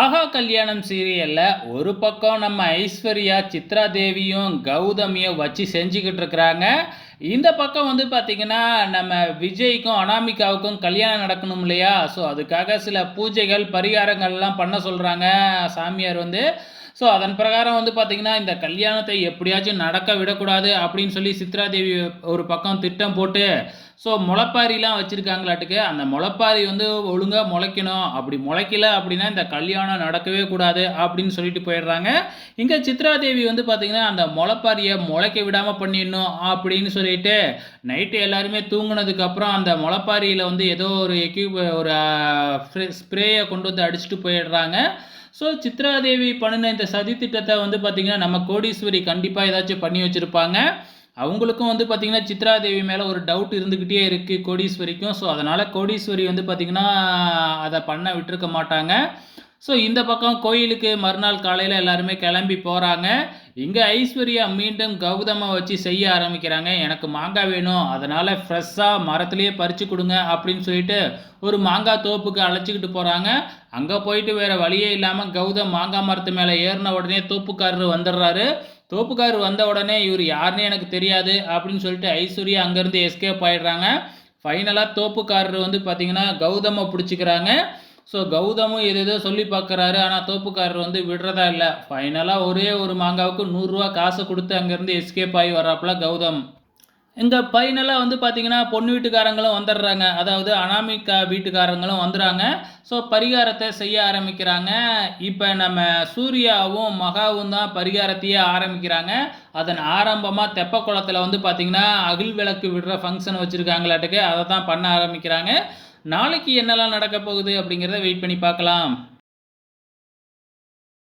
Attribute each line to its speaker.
Speaker 1: ஆஹா கல்யாணம் சீரியலில் ஒரு பக்கம் நம்ம ஐஸ்வர்யா சித்ரா தேவியும் கௌதமியும் வச்சு செஞ்சுக்கிட்டு இருக்கிறாங்க. இந்த பக்கம் வந்து பார்த்திங்கன்னா நம்ம விஜய்க்கும் அனாமிகாவுக்கும் கல்யாணம் நடக்கணும் இல்லையா? ஸோ அதுக்காக சில பூஜைகள் பரிகாரங்கள்லாம் பண்ண சொல்கிறாங்க சாமியார் வந்து. ஸோ அதன் பிரகாரம் வந்து பார்த்திங்கன்னா இந்த கல்யாணத்தை எப்படியாச்சும் நடக்க விடக்கூடாது அப்படின்னு சொல்லி சித்ரா தேவி ஒரு பக்கம் திட்டம் போட்டு ஸோ முளைப்பாரிலாம் வச்சுருக்காங்களாட்டுக்கு அந்த முளைப்பாரி வந்து ஒழுங்காக முளைக்கணும். அப்படி முளைக்கல அப்படின்னா இந்த கல்யாணம் நடக்கவே கூடாது அப்படின்னு சொல்லிட்டு போயிடுறாங்க. இங்கே சித்ரா தேவி வந்து பார்த்திங்கன்னா அந்த முளைப்பாரியை முளைக்க விடாமல் பண்ணிடணும் அப்படின்னு சொல்லிட்டு நைட்டு எல்லாருமே தூங்கினதுக்கப்புறம் அந்த முளைப்பாரியில் வந்து ஏதோ ஒரு எக்யூப் ஒரு ஸ்ப்ரேயை கொண்டு வந்து அடிச்சுட்டு போயிடுறாங்க. ஸோ சித்ராதேவி பண்ணின இந்த சதி திட்டத்தை வந்து பார்த்திங்கன்னா நம்ம கோடீஸ்வரி கண்டிப்பாக ஏதாச்சும் பண்ணி வச்சுருப்பாங்க. அவங்களுக்கும் வந்து பார்த்திங்கன்னா சித்ராதேவி மேலே ஒரு டவுட் இருந்துக்கிட்டே இருக்குது கோடீஸ்வரிக்கும். ஸோ அதனால் கோடீஸ்வரி வந்து பார்த்திங்கன்னா அதை பண்ண விட்டுருக்க மாட்டாங்க. ஸோ இந்த பக்கம் கோயிலுக்கு மறுநாள் காலையில் எல்லாருமே கிளம்பி போகிறாங்க இங்கே ஐஸ்வர்யா மீண்டும் கௌதமை வச்சு செய்ய ஆரம்பிக்கிறாங்க. எனக்கு மாங்காய் வேணும் அதனால் ஃப்ரெஷ்ஷாக மரத்துலேயே பறித்து கொடுங்க அப்படின்னு சொல்லிட்டு ஒரு மாங்காய் தோப்புக்கு அழைச்சிக்கிட்டு போகிறாங்க அங்கே போயிட்டு வேறு வழியே இல்லாமல் கௌதம் மாங்காய் மரத்து மேலே ஏறின உடனே தோப்புக்காரர் வந்துடுறாரு. தோப்புக்காரர் வந்த உடனே இவர் யாருன்னே எனக்கு தெரியாது அப்படின்னு சொல்லிட்டு ஐஸ்வர்யா அங்கேருந்து எஸ்கேப் ஆயிடுறாங்க. ஃபைனலாக தோப்புக்காரர் வந்து பார்த்திங்கன்னா கௌதமை பிடிச்சிக்கிறாங்க. ஸோ கௌதமும் எது எதோ சொல்லி பார்க்குறாரு ஆனால் தோப்புக்காரர் வந்து விடுறதா இல்லை. ஃபைனலாக ஒரே ஒரு மாங்காவுக்கு நூறுரூவா காசு கொடுத்து அங்கேருந்து எஸ்கேப் ஆகி வராப்புல கௌதம். இங்கே ஃபைனலாக வந்து பார்த்தீங்கன்னா பொண்ணு வீட்டுக்காரங்களும் வந்துடுறாங்க. அதாவது அனாமிகா வீட்டுக்காரங்களும் வந்துடுறாங்க. ஸோ பரிகாரத்தை செய்ய ஆரம்பிக்கிறாங்க. இப்போ நம்ம சூர்யாவும் மகாவும் தான் பரிகாரத்தையே ஆரம்பிக்கிறாங்க. அதன் ஆரம்பமாக தெப்ப குளத்தில் வந்து பார்த்திங்கன்னா அகில் விளக்கு விடுற ஃபங்க்ஷன் வச்சுருக்காங்களாட்டுக்கு அதை தான் பண்ண ஆரம்பிக்கிறாங்க. நாளைக்கு என்னெல்லாம் நடக்க போகுது அப்படிங்கிறத வெயிட் பண்ணி பார்க்கலாம்.